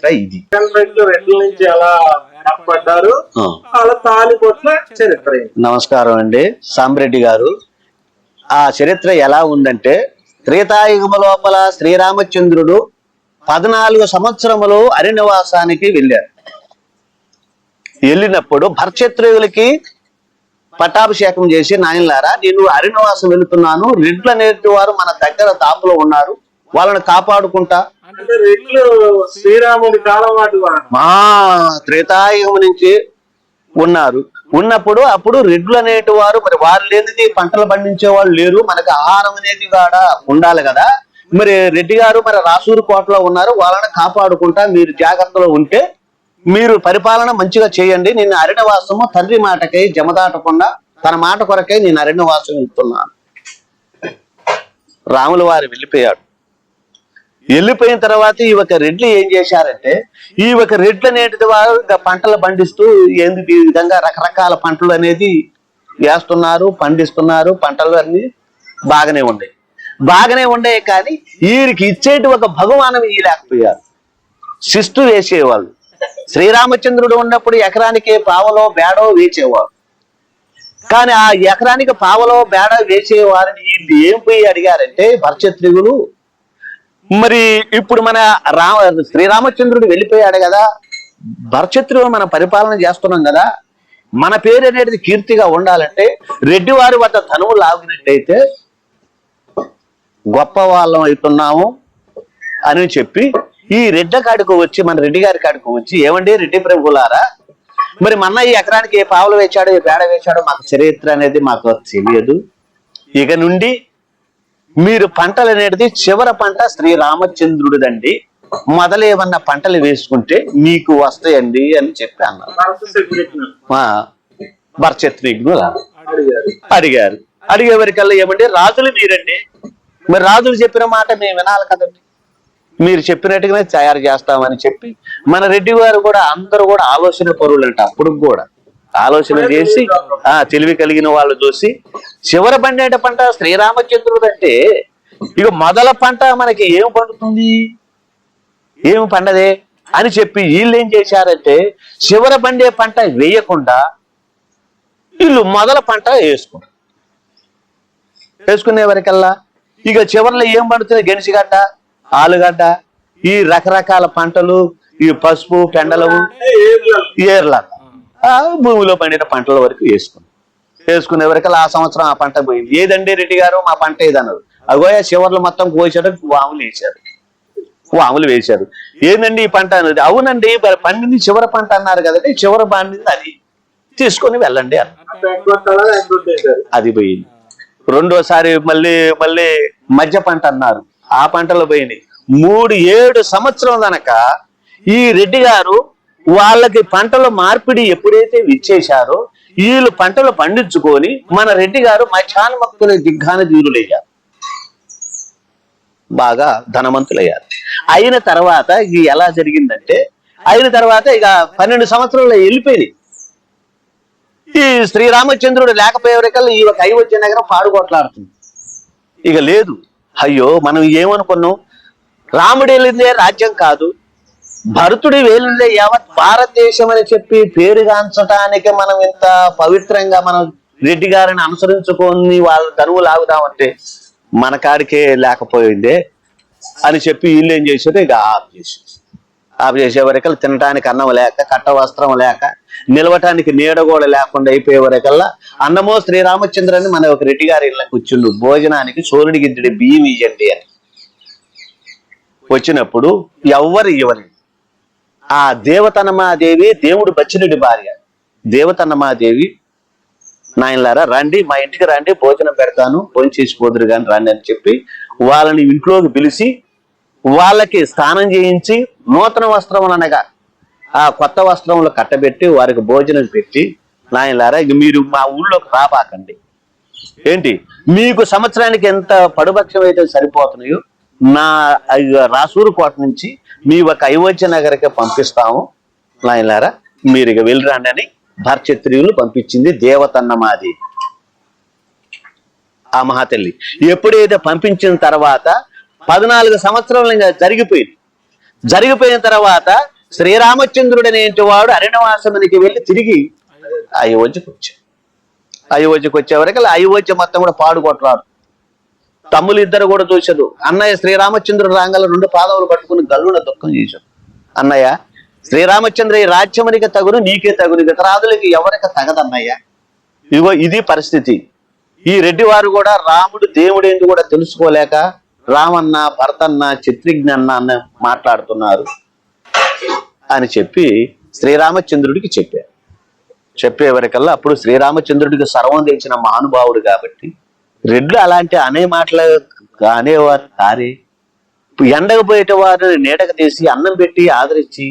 చరిత్ర ఇది. నుంచి ఎలా చరిత్ర? నమస్కారం అండి. సాంబరెడ్డి గారు. ఆ చరిత్ర ఎలా ఉందంటే త్రేతాయుగము లోపల శ్రీరామచంద్రుడు పద్నాలుగు సంవత్సరములు అరణ్యవాసానికి వెళ్ళారు. వెళ్ళినప్పుడు భర్చత్రువులకి పట్టాభిషేకం చేసి నాయనలారా నేను అరణ్యవాసం వెళుతున్నాను. రెడ్లు అనేటి వారు మన దగ్గర తాపులో ఉన్నారు. వాళ్ళని కాపాడుకుంటా అంటే రెడ్లు శ్రీరాముడి కాలం వాటి మా త్రేతాయుగం నుంచి ఉన్నారు. ఉన్నప్పుడు అప్పుడు రెడ్లు అనేటి వారు మరి వారు లేనిది పంటలు పండించే వాళ్ళు లేరు. మనకి ఆహారం అనేది కూడా ఉండాలి కదా. మరి రెడ్డి గారు మరి రాసూరు కోటలో ఉన్నారు. వాళ్ళని కాపాడుకుంటా మీరు జాగ్రత్తలో ఉంటే మీరు పరిపాలన మంచిగా చేయండి. నేను అరణ్యవాసము తండ్రి మాటకై జమదాటకుండా తన మాట కొరకై నేను అరణ్యవాసం ఇస్తున్నాను. రాముల వారు వెళ్ళిపోయాడు. వెళ్ళిపోయిన తర్వాత ఈ ఒక రెడ్లు ఏం చేశారంటే ఈ ఒక రెడ్లు అనేటిది వారు? పంటలు పండిస్తూ ఎందుకు ఈ విధంగా రకరకాల పంటలు అనేది వేస్తున్నారు పండిస్తున్నారు పంటలు అన్ని బాగానే ఉన్నాయి. బాగానే ఉండే కానీ వీరికి ఇచ్చేటి ఒక భగవానం లేకపోయారు శిస్తు వేసేవాళ్ళు. శ్రీరామచంద్రుడు ఉన్నప్పుడు ఎకరానికి పావలో బేడో వేచేవారు కానీ ఆ ఎకరానికి పావలో బేడ వేసేవారిని వీళ్ళు ఏం పోయి అడిగారంటే భరచత్రిగులు మరి ఇప్పుడు మన రామ శ్రీరామచంద్రుడు వెళ్ళిపోయాడు కదా. భరచత్రువు మనం పరిపాలన చేస్తున్నాం కదా. మన పేరు అనేది కీర్తిగా ఉండాలంటే రెడ్డి వారి వద్ద ధనువు లాగినట్టయితే గొప్ప వాళ్ళం అవుతున్నాము అని చెప్పి ఈ రెడ్డ కాడికి వచ్చి మన రెడ్డి గారి కాడికి వచ్చి ఏమండి రెడ్డి ప్రభులారా? మరి మన ఈ ఎకరానికి ఏ పావులు వేశాడో ఏ పేడ వేచాడో మాకు చరిత్ర అనేది మాకు తెలియదు. ఇక నుండి మీరు పంటలు అనేది చివరి పంట శ్రీరామచంద్రుడిదండి మొదలేమన్నా పంటలు వేసుకుంటే మీకు వస్తాయండి అని చెప్పాను. భరత మా అడిగారు. అడిగేవరికల్లా ఏమండి రాజులు మీరండి. మరి రాజులు చెప్పిన మాట మేము వినాలి కదండి. మీరు చెప్పినట్టుగానే తయారు చేస్తామని చెప్పి మన రెడ్డి గారు కూడా అందరూ కూడా ఆలోచన పరులు అంట అప్పుడు కూడా. ఆలోచన చేసి ఆ తెలివి కలిగిన వాళ్ళు చూసి చివరి పండేట పంట శ్రీరామచంద్రుడు అంటే ఇక మొదల పంట మనకి ఏం పండుతుంది? ఏమి పండదే? అని చెప్పి వీళ్ళు ఏం చేశారంటే చివర పండే పంట వేయకుండా వీళ్ళు మొదల పంట వేసుకుంటారు. వేసుకునే వరకల్లా ఇక చివరిలో ఏం పండుతుంది? గెనిసిగడ్డ ఆలుగడ్డ ఈ రకరకాల పంటలు ఈ పసుపు పెండలము ఏర్లు. భూమిలో పండిన పంటల వరకు వేసుకున్నాం. వేసుకునే వరకు ఆ సంవత్సరం ఆ పంట పోయింది. ఏదండి రెడ్డి గారు? మా పంట ఏదన్నారు? అగోయ చివర్లు మొత్తం కోసారు వాములు వేశారు. వాములు వేశారు. ఏందండి ఈ పంట అన్నది అవునండి పండింది చివరి పంట అన్నారు కదండి చివరి పండింది అది. తీసుకొని వెళ్ళండి అది పోయింది. రెండోసారి మళ్ళీ మళ్ళీ మధ్య పంట అన్నారు. ఆ పంటలు పోయినాయి మూడు ఏడు సంవత్సరం కనుక ఈ రెడ్డి గారు వాళ్ళకి పంటల మార్పిడి ఎప్పుడైతే ఇచ్చేశారో వీళ్ళు పంటలు పండించుకొని మన రెడ్డి గారు మధ్యాహ్న భక్తుల దిగ్గాన దీరులయ్యారు బాగా ధనవంతులయ్యారు. అయిన తర్వాత ఇది ఎలా జరిగిందంటే అయిన తర్వాత ఇక పన్నెండు సంవత్సరాలు వెళ్ళిపోయింది. ఈ శ్రీరామచంద్రుడు లేకపోయేవరికల్లా ఈ ఒక అయోధ్య నగరం పాడుకోట్లాడుతుంది ఇక లేదు. అయ్యో మనం ఏమనుకున్నాం? రాముడు వెళ్ళిందే రాజ్యం కాదు. భరతుడి వేలుండే యావత్ భారతదేశం అని చెప్పి పేరుగాంచటానికి మనం ఇంత పవిత్రంగా మనం రెడ్డి గారిని అనుసరించుకొని వాళ్ళ తనువు లాగుదామంటే మన కాడికే లేకపోయిందే అని చెప్పి వీళ్ళు ఏం చేశారు? ఇక ఆఫ్ చేసి ఆఫ్ చేసే వరకల్లా తినటానికి అన్నం లేక కట్ట వస్త్రం లేక నిలవటానికి నీడ కూడా లేకుండా అయిపోయే వరకల్లా అన్నమో శ్రీరామచంద్రని మన ఒక రెడ్డి గారి ఇళ్ళ కూర్చుండు భోజనానికి సూర్యుడి గిద్దడి బియ్యం ఇవ్వండి అని. వచ్చినప్పుడు ఎవ్వరు ఇవ్వలేదు. ఆ దేవతనమాదేవి దేవుడు బచ్చినుడి భార్య. దేవతనమాదేవి నాయనలారా రండి మా ఇంటికి రండి భోజనం పెడతాను భోజనం చేసి పోదురు కానీ రండి అని చెప్పి వాళ్ళని ఇంట్లోకి పిలిచి వాళ్ళకి స్నానం చేయించి నూతన వస్త్రం అనగా ఆ కొత్త వస్త్రములు కట్టబెట్టి వారికి భోజనం పెట్టి నాయనలారా ఇక మీరు మా ఊళ్ళోకి రాపాకండి ఏంటి? మీకు సంవత్సరానికి ఎంత పడుపక్షం అయితే సరిపోతున్నాయో నా రాసూరు కోట నుంచి మీ ఒక అయోధ్య నగరికి పంపిస్తాము. నాయనారా మీరు ఇక వెళ్ళిరండి అని భర్చత్రియులు పంపించింది దేవతన్నమాది ఆ మహాతల్లి. ఎప్పుడైతే పంపించిన తర్వాత పద్నాలుగు సంవత్సరాలు జరిగిపోయింది. జరిగిపోయిన తర్వాత శ్రీరామచంద్రుడు అనేటి వాడు అరణ్యవాసమునికి వెళ్ళి తిరిగి అయోధ్యకు వచ్చాడు. అయోధ్యకు వచ్చే వరకు అయోధ్య మొత్తం కూడా పాడుకొట్లాడు తమ్ములు ఇద్దరు కూడా చూశారు. అన్నయ్య శ్రీరామచంద్రుడు రాంగల రెండు పాదవులు పట్టుకుని గల్లున దుఃఖం చేశాడు. అన్నయ్య శ్రీరామచంద్ర ఈ రాజ్యమునికి తగును నీకే తగును ఇతరాదులకి ఎవరికి తగదన్నయ్య? ఇగో ఇది పరిస్థితి. ఈ రెడ్డి వారు కూడా రాముడు దేవుడేంది కూడా తెలుసుకోలేక రామన్న భరతన్న చిత్రిజ్ఞన్న అన్న మాట్లాడుతున్నారు అని చెప్పి శ్రీరామచంద్రుడికి చెప్పారు. చెప్పేవరికల్లా అప్పుడు శ్రీరామచంద్రుడికి సర్వం తెలిసిన మహానుభావుడు కాబట్టి రెడ్లు అలాంటి అనే మాటలు అనేవారు కారే. ఎండకు పోయేట వారిని నీడకు తీసి అన్నం పెట్టి ఆదరించి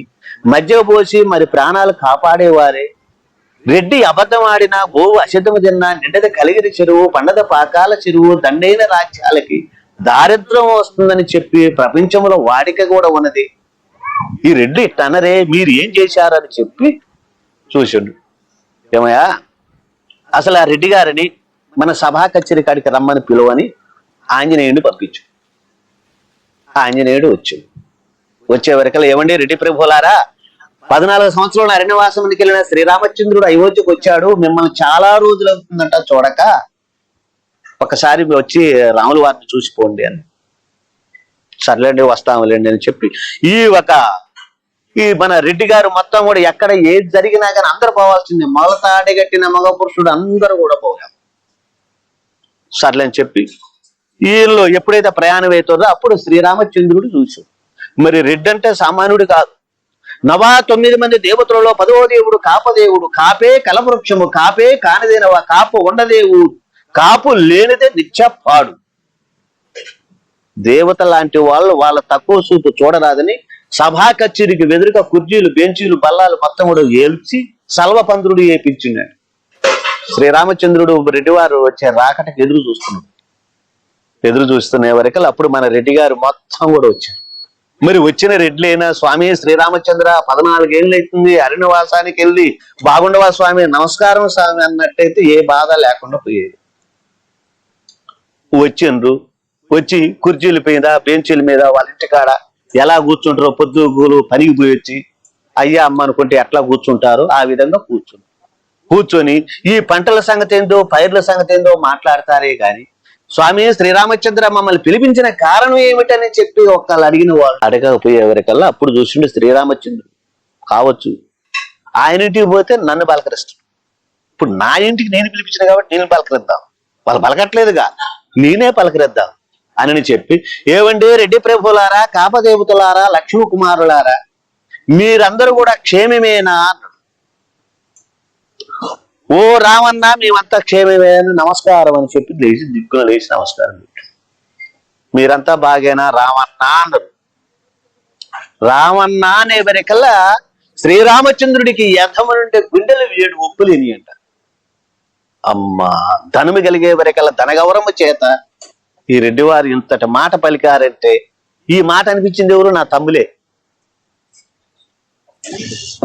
మధ్య పోసి మరి ప్రాణాలు కాపాడేవారే. రెడ్డి అబద్ధం ఆడిన గోవు అశుద్ధము తిన్నా నిండద కలిగిన చెరువు పండద పాకాల చెరువు దండైన రాజ్యాలకి దారిద్ర్యం వస్తుందని చెప్పి ప్రపంచంలో వాడిక కూడా ఉన్నది. ఈ రెడ్డి ఇట్టనరే మీరు ఏం చేశారని చెప్పి చూసిండు. ఏమయ్యా? అసలు ఆ రెడ్డి గారిని మన సభా కచేరీ కాడికి రమ్మని పిలువని ఆంజనేయుడిని పంపించు. ఆంజనేయుడు వచ్చాడు. వచ్చే వరకల్లా ఏమండి రెడ్డి ప్రభులారా పద్నాలుగు సంవత్సరాలు అరణ్యవాసమునికి వెళ్ళిన శ్రీరామచంద్రుడు అయోధ్యకు వచ్చాడు. మిమ్మల్ని చాలా రోజులు అవుతుందంట చూడక. ఒకసారి వచ్చి రాముల వారిని చూసిపోండి అని. సర్లేండి వస్తాములేండి అని చెప్పి ఈ ఒక ఈ మన రెడ్డి గారు మొత్తం కూడా ఎక్కడ ఏది జరిగినా కానీ అందరు పోవాల్సిందే. మొలతాడి కట్టిన మగ పురుషుడు అందరూ కూడా పోయాం సర్లే అని చెప్పి ఈయనలో ఎప్పుడైతే ప్రయాణం అవుతుందో అప్పుడు శ్రీరామచంద్రుడు చూశాడు. మరి రెడ్డి అంటే సామాన్యుడు కాదు. నవా తొమ్మిది మంది దేవతలలో పదవ దేవుడు కాపదేవుడు కాపే కలవృక్షము కాపే కానదేనవా కాపు ఉండదేవు కాపు లేనిదే నిత్యపాడు. దేవత లాంటి వాళ్ళు వాళ్ళ తక్కువ చూపు చూడరాదని సభా కచేరికి వెదురుగా కుర్చీలు బెంచీలు బల్లాలు మొత్తం కూడా ఏల్చి సల్వపంద్రుడు ఏపించిండాడు శ్రీరామచంద్రుడు రెడ్డివారు వచ్చే రాకటకు ఎదురు చూస్తున్నాడు. ఎదురు చూస్తున్న వరకు అప్పుడు మన రెడ్డి గారు మొత్తం కూడా వచ్చారు. మరి వచ్చిన రెడ్లైనా స్వామి శ్రీరామచంద్ర పద్నాలుగేళ్ళు అవుతుంది అరణ్యవాసానికి వెళ్ళి బాగుండవా స్వామి? నమస్కారం స్వామి అన్నట్టయితే ఏ బాధ లేకుండా పోయేది. వచ్చిండ్రు. వచ్చి కుర్చీల మీద బెంచీల మీద వాళ్ళ ఇంటికాడ ఎలా కూర్చుంటారో పొద్దుగూలు పనికి పోయి వచ్చి అయ్యా అమ్మ అనుకుంటే ఎట్లా కూర్చుంటారో? ఆ విధంగా కూర్చుంటారు. కూర్చొని ఈ పంటల సంగతి ఏందో పైర్ల సంగతి ఏందో మాట్లాడతారే గాని స్వామి శ్రీరామచంద్ర మమ్మల్ని పిలిపించిన కారణం ఏమిటని చెప్పి ఒకళ్ళు అడిగిన వాళ్ళు అడగకపోయేవరికల్లా అప్పుడు చూసిండు శ్రీరామచంద్రుడు. కావచ్చు. ఆయన ఇంటికి పోతే నన్ను బలకరిస్తాడు ఇప్పుడు నా ఇంటికి నేను పిలిపించిన కాబట్టి నేను పలకరిద్దాం. వాళ్ళు పలకట్లేదుగా. నేనే పలకరిద్దాం అని చెప్పి ఏవండి రెడ్డి ప్రభులారా కాపదేవతలారా లక్ష్మీ కుమారులారా మీరందరూ కూడా క్షేమమేనా అన్నాడు. ఓ రామన్న మేమంతా క్షేమమే అని నమస్కారం అని చెప్పి లేచి దిక్కున లేచి నమస్కారం మీరంతా బాగేనా? రామన్న అన్నారు. రామన్న అనే వరకల్లా శ్రీరామచంద్రుడికి యథమనుంటే గుండెలు వేడు ఒప్పులేని అంట. అమ్మా ధనము కలిగే వరకల్లా ధనగౌరమ్మ చేత ఈ రెడ్డివారు ఇంతటి మాట పలికారంటే ఈ మాట అనిపించింది ఎవరు? నా తమ్ములే.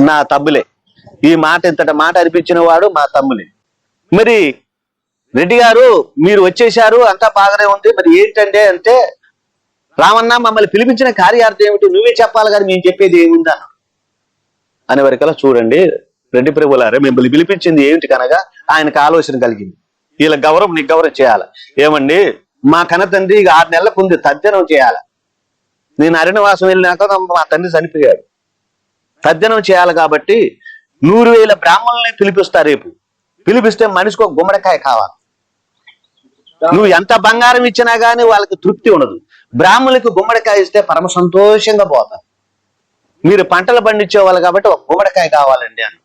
నా తమ్ములే. ఈ మాట ఇంతటి మాట అనిపించిన వాడు మా తమ్ముని. మరి రెడ్డి గారు మీరు వచ్చేశారు అంతా బాగానే ఉంది. మరి ఏంటంటే అంటే రామన్న మమ్మల్ని పిలిపించిన కార్యార్థం ఏమిటి? నువ్వే చెప్పాలి కానీ మేము చెప్పేది ఏముందా అనే. వరకలా చూడండి రెడ్డి ప్రభులారే మిమ్మల్ని పిలిపించింది ఏమిటి కనుక ఆయనకు ఆలోచన కలిగింది. వీళ్ళ గౌరవం నీకు గౌరవం చేయాలి. ఏమండి మా కన్న తండ్రి ఇక ఆరు నెలలకు ఉంది తద్దినం చేయాలి. నేను అరణ్యవాసం వెళ్ళినాక మా తండ్రి చనిపోయాడు. తద్దినం చేయాలి కాబట్టి నూరు వేల బ్రాహ్మణుల్ని పిలిపిస్తా రేపు. పిలిపిస్తే మనిషికి ఒక గుమ్మడికాయ కావాలి. నువ్వు ఎంత బంగారం ఇచ్చినా గానీ వాళ్ళకి తృప్తి ఉండదు. బ్రాహ్మణులకు గుమ్మడికాయ ఇస్తే పరమ సంతోషంగా పోతారు. మీరు పంటలు పండించేవాళ్ళు కాబట్టి ఒక గుమ్మడికాయ కావాలండి అని.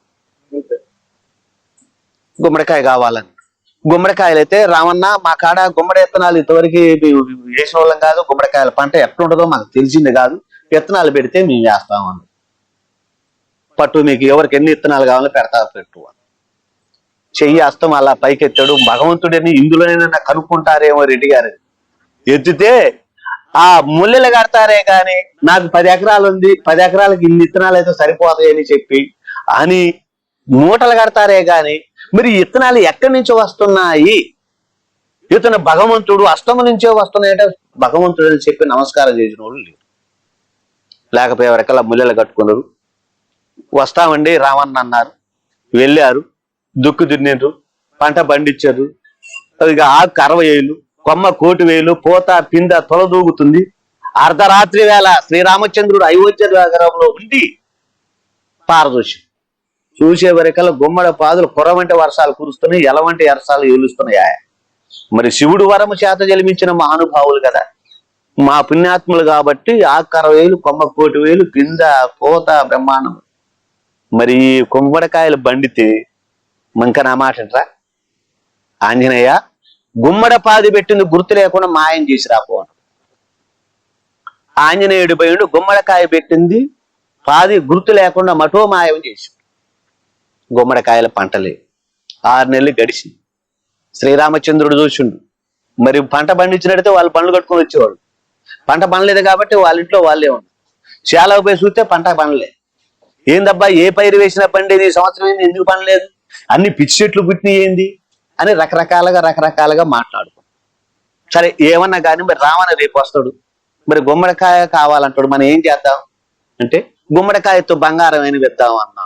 గుమ్మడికాయ కావాలని. గుమ్మడికాయలు అయితే రామన్న మా కాడ గుమ్మడి విత్తనాలు ఇంతవరకు వేసిన వాళ్ళం కాదు. గుమ్మడికాయల పంట ఎట్లుంటుందో మాకు తెలిసింది కాదు. విత్తనాలు పెడితే మేము వేస్తామని పట్టు మీకు ఎవరికి ఎన్ని విత్తనాలు కావాలో పెడతా పెట్టు చెయ్యి అస్తం అలా పైకెత్తాడు. భగవంతుడిని ఇందులోనైనా కనుక్కుంటారేమో రెడ్డి గారు. ఎత్తితే ఆ ముల్లెలు కడతారే కాని నాకు పది ఎకరాలు ఉంది పది ఎకరాలకి ఇన్ని విత్తనాలు అయితే సరిపోతాయని చెప్పి అని మూటలు కడతారే కాని మరి ఇత్తనాలు ఎక్కడి నుంచి వస్తున్నాయి? ఇతను భగవంతుడు అష్టము నుంచే వస్తున్నాయంటే భగవంతుడు అని చెప్పి నమస్కారం చేసిన వాళ్ళు లేరు. లేకపోతే ఎవరికల్లా ముల్లెలు కట్టుకున్నారు. వస్తామండి రావన్న అన్నారు. వెళ్ళారు దుక్కు దున్నిండ్రు పంట పండించారు. ఇక ఆకు అరవై వేలు కొమ్మ కోటి వేలు పూత పింద తొలదూగుతుంది. అర్ధరాత్రి వేళ శ్రీరామచంద్రుడు అయోధ్య నగరంలో ఉండి పారదోషం. చూసే వరకల్లా గుమ్మడ పాదులు కురవంటి వర్షాలు కురుస్తున్నాయి ఎలవంటి వర్షాలు ఏలుస్తున్నాయి? మరి శివుడు వరము చేత జన్మించిన మహానుభావులు కదా. మా పుణ్యాత్ములు కాబట్టి ఆకర వేలు కొమ్మ కోటి వేలు కింద పూత బ్రహ్మాండం మరి కుమ్మడకాయల బండితే మంక నా మాటరా ఆంజనేయ గుమ్మడ పాది పెట్టింది గుర్తు లేకుండా మాయం చేసి రాపో ఆంజనేయుడి పోయిండు గుమ్మడికాయ పెట్టింది పాది గుర్తు లేకుండా మఠో మాయం చేసి గుమ్మడికాయల పంటలే ఆరు నెలలు గడిచి శ్రీరామచంద్రుడు చూసిండు. మరి పంట పండించినట్టయితే వాళ్ళు పండ్లు కట్టుకొని వచ్చేవాడు పంట పండలేదు కాబట్టి వాళ్ళ ఇంట్లో వాళ్ళే ఉన్నారు. చాలా పోయి చూస్తే పంట పండలే. ఏందబ్బా ఏ పైరు వేసినా పండేది ఈ సంవత్సరం ఏంది? ఎందుకు పండలేదు అన్ని పిచ్చి చెట్లు పుట్టినాయి ఏంది? అని రకరకాలుగా రకరకాలుగా మాట్లాడుకో సరే ఏమన్నా కానీ మరి రావణ రేపు వస్తాడు. మరి గుమ్మడికాయ కావాలంటాడు. మనం ఏం చేద్దాం? అంటే గుమ్మడికాయతో బంగారం అయిన విద్దాం అన్నాం.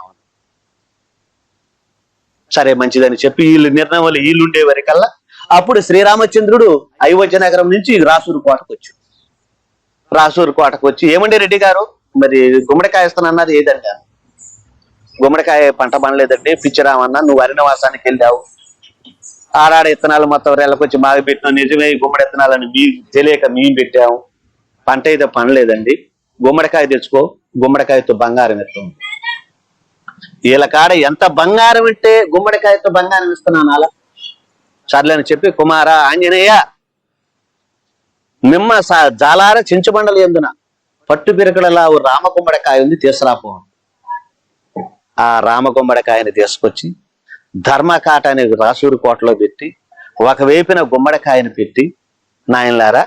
సరే మంచిదని చెప్పి వీళ్ళు నిర్ణయం వల్ల వీళ్ళు ఉండే వరకల్లా అప్పుడు శ్రీరామచంద్రుడు అయోధ్య నగరం నుంచి రాసూరు కోటకు వచ్చాడు. రాసూరు కోటకు వచ్చి ఏమండి రెడ్డి గారు? మరి గుమ్మడికాయ ఇస్తానన్నది ఏదంటారు? గుమ్మడికాయ పంట పనలేదండి పిచ్చిరామన్న నువ్వు అరణ్యవాసానికి వెళ్ళావు. ఆడాడ ఇత్తనాలు మొత్తం రెళ్ళకొచ్చి మాకు పెట్టినావు. నిజమే గుమ్మడి ఇత్తనాలని మీ తెలియక మేము పెట్టాము. పంట అయితే పనలేదండి గుమ్మడికాయ తెచ్చుకో. గుమ్మడికాయతో బంగారం ఇస్తాం వీళ్ళ కాడ ఎంత బంగారం అంటే గుమ్మడికాయతో బంగారం ఇస్తున్నాను అలా సర్లే అని చెప్పి కుమార ఆంజనేయ నిమ్మ సా- జాలార చించబండలు ఎందున? పట్టు పిరకడలా ఓ రామ గుమ్మడికాయ ఉంది తీసుకురాపో ఆ రామగుమ్మడికాయని తీసుకొచ్చి ధర్మకాట అనే రాసూరు కోటలో పెట్టి ఒకవైపున గుమ్మడికాయని పెట్టి నాయనలారా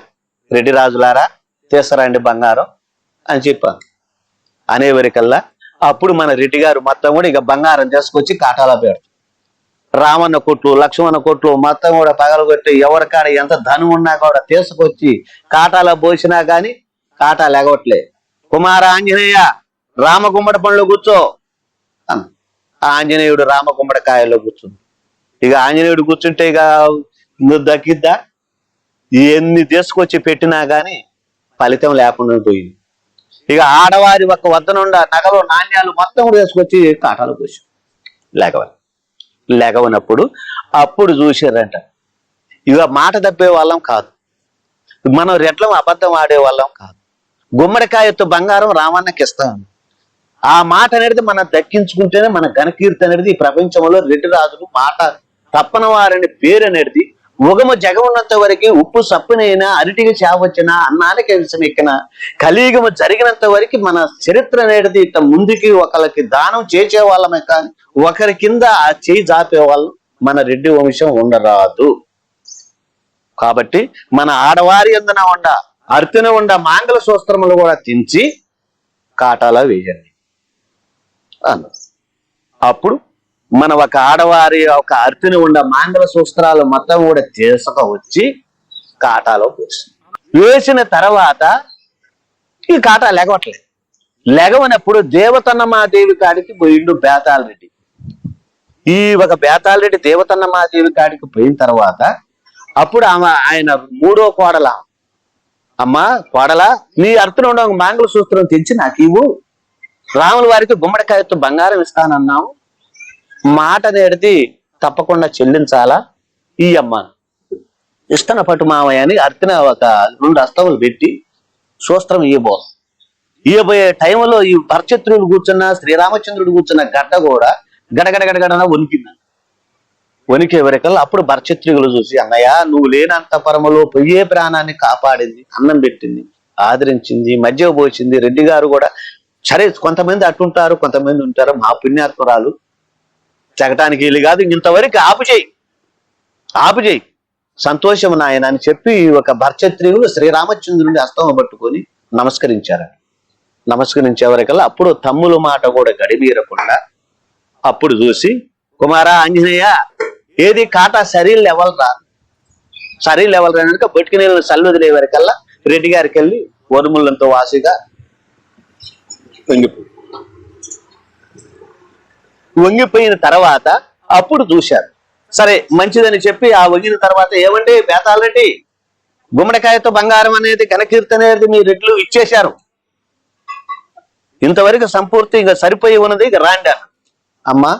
రెడ్డి రాజులారా తీసుకురండి బంగారం అని చెప్పాను అనేవరికల్లా అప్పుడు మన రెడ్డి గారు మొత్తం కూడా ఇక బంగారం తీసుకొచ్చి కాటాలో పెడతారు. రామన్న కొట్లు లక్ష్మణ కొట్లు మొత్తం కూడా పగలగొట్టి ఎవరికాడ ఎంత ధనం ఉన్నా కూడా తీసుకొచ్చి కాటాలో పోసినా కానీ కాటాలు ఎగవట్లే కుమార ఆంజనేయ రామగుమ్మడి పనులు కూర్చో ఆంజనేయుడు రామ గుమ్మడికాయలో కూర్చుంది. ఇక ఆంజనేయుడు కూర్చుంటే ఇక నువ్వు దక్కిద్దా? ఎన్ని తీసుకొచ్చి పెట్టినా కానీ ఫలితం లేకుండా పోయింది. ఇక ఆడవారి ఒక వద్దనుండ నగలు నాణ్యాలు మొత్తం తీసుకొచ్చి కాటాలు పోసి. లేకవాలి. లేకవనప్పుడు అప్పుడు చూసారంట ఇక మాట తప్పే వాళ్ళం కాదు. మనం రెట్లం అబద్ధం ఆడే వాళ్ళం కాదు. గుమ్మడికాయతో బంగారం రామన్నకి ఇస్తాం ఆ మాట అనేది మనం దక్కించుకుంటేనే మన ఘనకీర్తి అనేది ఈ ప్రపంచంలో రెడ్డి రాజులు మాట తప్పన వారని పేరు అనేది ఉగమ జగమున్నంత వరకు ఉప్పు సప్పునైనా అరటికి చావచ్చినా అన్నానికి విషయం ఎక్కిన. కలియుగము జరిగినంత వరకు మన చరిత్ర అనేది ఇట్లా ముందుకి ఒకరికి దానం చేసే వాళ్ళమే కానీ ఒకరి కింద ఆ చేయి జాపే వాళ్ళు మన రెడ్డి వంశం ఉండరాదు. కాబట్టి మన ఆడవారి ఎందున ఉండ అర్తిన ఉండ మాంగళ సూస్త్రములు కూడా తించి కాటాల వేయండి. అన్నారు అప్పుడు మన ఒక ఆడవారి ఒక అర్తిని ఉన్న మాంగళ సూస్త్రాలు మొత్తం కూడా తీసుక వచ్చి కాటాలో పోసింది. వేసిన తర్వాత ఈ కాటా లెగవట్లేదు. లెగవనప్పుడు దేవతన్నమాదేవి కాడికి పోయిండు బేతాల్ రెడ్డి ఈ ఒక బేతాల్ రెడ్డి దేవతన్నమాదేవి కాడికి పోయిన తర్వాత అప్పుడు ఆమె ఆయన మూడో కోడల. అమ్మ కోడల నీ అర్థం ఉండవు మాంగళ సూత్రం తెచ్చి నాకు ఇవ్వు. రాముల వారికి గుమ్మడికాయతో బంగారం ఇస్తానన్నావు మాట నేడిది తప్పకుండా చెల్లించాలా? ఈ అమ్మ. ఇష్టన పట్టు మామయ్య అని అర్తిన ఒక రెండు అస్తములు పెట్టి సూస్త్రం ఇయ్యబో ఇయ్యబోయే టైంలో ఈ భరచత్రుడు కూర్చున్న శ్రీరామచంద్రుడు కూర్చున్న గడ్డ కూడా గడగడ గడగడన వణికింది. వణికే వరకల్లా అప్పుడు భరచత్రిగులు చూసి అన్నయ్య నువ్వు లేనంత పరమలో పొయ్యే ప్రాణాన్ని కాపాడింది అన్నం పెట్టింది ఆదరించింది మధ్య పోసింది రెడ్డి గారు కూడా సరే కొంతమంది అట్టుంటారు కొంతమంది ఉంటారు. మా పుణ్యాత్మరాలు తెగటానికి వీలు కాదు ఇంతవరకు ఆపు చేయి. ఆపు చేయి. సంతోషం నాయన అని చెప్పి ఒక భర్చత్రియులు శ్రీరామచంద్రుని హస్తం పట్టుకొని నమస్కరించారు నమస్కరించేవరకల్లా అప్పుడు తమ్ముల మాట కూడా గడిమీరకుండా అప్పుడు చూసి కుమారా ఆంజనేయ ఏది కాటా సరీల్ లెవెల్ రా సరీల్ లెవెల్ రానుక బొట్టుకు నీళ్ళని సల్లు వదిలే వరకల్లా రెడ్డి గారికి వెళ్ళి వరుములంతో వాసిగా వంగిపోయి. వంగిపోయిన తర్వాత అప్పుడు చూశారు. సరే మంచిదని చెప్పి ఆ వంగిన తర్వాత ఏమండి బేతాలండి? గుమ్మడికాయతో బంగారం అనేది ఘనకీర్తి అనేది మీ రెడ్లు ఇచ్చేశారు. ఇంతవరకు సంపూర్తి ఇక సరిపోయి ఉన్నది ఇక రాండి అన్న అమ్మా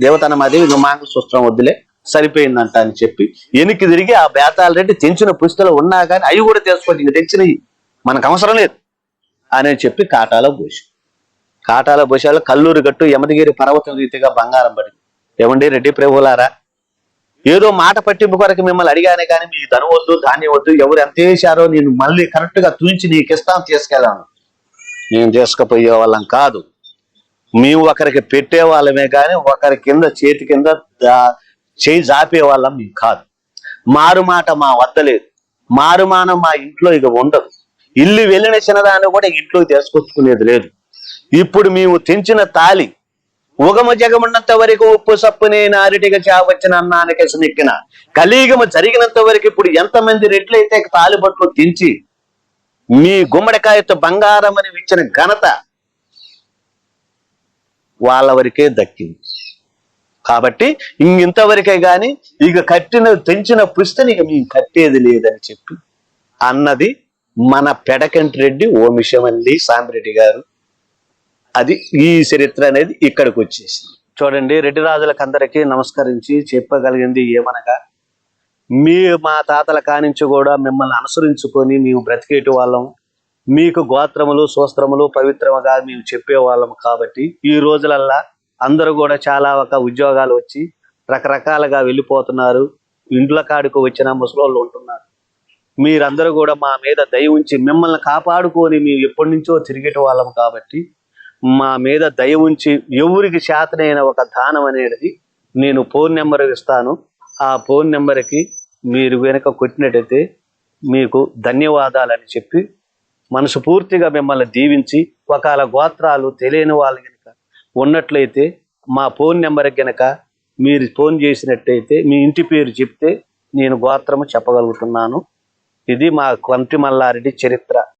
దేవతనమాది ఇక మాకు సూత్రం వద్దులే సరిపోయిందంట అని చెప్పి వెనక్కి తిరిగి ఆ బేతాల రెడ్డి తెంచిన పుస్తలు ఉన్నా కానీ అవి కూడా తీసుకోండి ఇంక తెచ్చినవి మనకు అవసరం లేదు. అని చెప్పి కాటాలో పోసి కాటాల పోసాలు కల్లూరు గట్టు యమదగిరి పర్వతం రీతిగా బంగారం పడింది. ఏమండి రెడ్డి ప్రభులారా? ఏదో మాట పట్టింపు కొరకు మిమ్మల్ని అడిగానే కానీ మీ ధనం వద్దు ధాన్యం వద్దు ఎవరు ఎంత వేశారో నేను మళ్ళీ కరెక్ట్గా తుంచి నీకు ఇస్తాను తీసుకెళ్ళాను. నేను తీసుకుపోయే వాళ్ళం కాదు. మేము ఒకరికి పెట్టే వాళ్ళమే కానీ ఒకరి కింద చేతి కింద చేయి జాపే వాళ్ళం మేము కాదు. మారు మాట మా వద్ద లేదు. మారుమానం మా ఇంట్లో ఇక ఉండదు. ఇల్లు వెళ్ళిన చిన్నదాన్ని కూడా ఇంట్లో తీసుకొచ్చుకునేది లేదు. ఇప్పుడు మేము తెంచిన తాలి ఉగమ జగమున్నంత వరకు ఉప్పు సప్పునే నారిటిగా చావచ్చిన అన్నానికి నెక్కిన. కలియుగము జరిగినంత వరకు ఇప్పుడు ఎంతమంది రెట్లయితే తాలిబట్లు తెంచి మీ గుమ్మడికాయతో బంగారం అని ఇచ్చిన ఘనత వాళ్ళ వరకే దక్కింది. కాబట్టి ఇంతవరకే గాని ఇక కట్టిన తెంచిన పుస్తని ఇక మేము కట్టేది లేదని చెప్పి అన్నది మన పెడకంటి రెడ్డి ఓమిషమల్లి సామిరెడ్డి గారు. అది ఈ చరిత్ర అనేది ఇక్కడికి వచ్చేసింది. చూడండి రెడ్డి రాజులకందరికీ నమస్కరించి చెప్పగలిగింది ఏమనగా మీ మా తాతల కానించి కూడా మిమ్మల్ని అనుసరించుకొని మేము బ్రతికేటి వాళ్ళం. మీకు గోత్రములు సూస్త్రములు పవిత్రముగా మేము చెప్పేవాళ్ళం కాబట్టి ఈ రోజులల్లా అందరూ కూడా చాలా ఒక ఉద్యోగాలు వచ్చి రకరకాలుగా వెళ్ళిపోతున్నారు. ఇండ్ల కాడికి వచ్చిన ముసలోళ్ళు ఉంటున్నారు. మీరందరూ కూడా మా మీద దయ ఉంచి మిమ్మల్ని కాపాడుకొని మేము ఎప్పటి నుంచో తిరిగేటి వాళ్ళం కాబట్టి మా మీద దయ ఉంచి ఎవరికి చేతనైన ఒక దానం అనేది నేను ఫోన్ నెంబర్ ఇస్తాను. ఆ ఫోన్ నెంబర్కి మీరు వెనక కొట్టినట్టయితే మీకు ధన్యవాదాలని చెప్పి మనసు పూర్తిగా మిమ్మల్ని దీవించి ఒకవేళ గోత్రాలు తెలియని వాళ్ళు కనుక ఉన్నట్లయితే మా ఫోన్ నెంబర్ కనుక మీరు ఫోన్ చేసినట్టయితే మీ ఇంటి పేరు చెప్తే నేను గోత్రము చెప్పగలుగుతున్నాను. ఇది మా కంటి మల్లారెడ్డి చరిత్ర.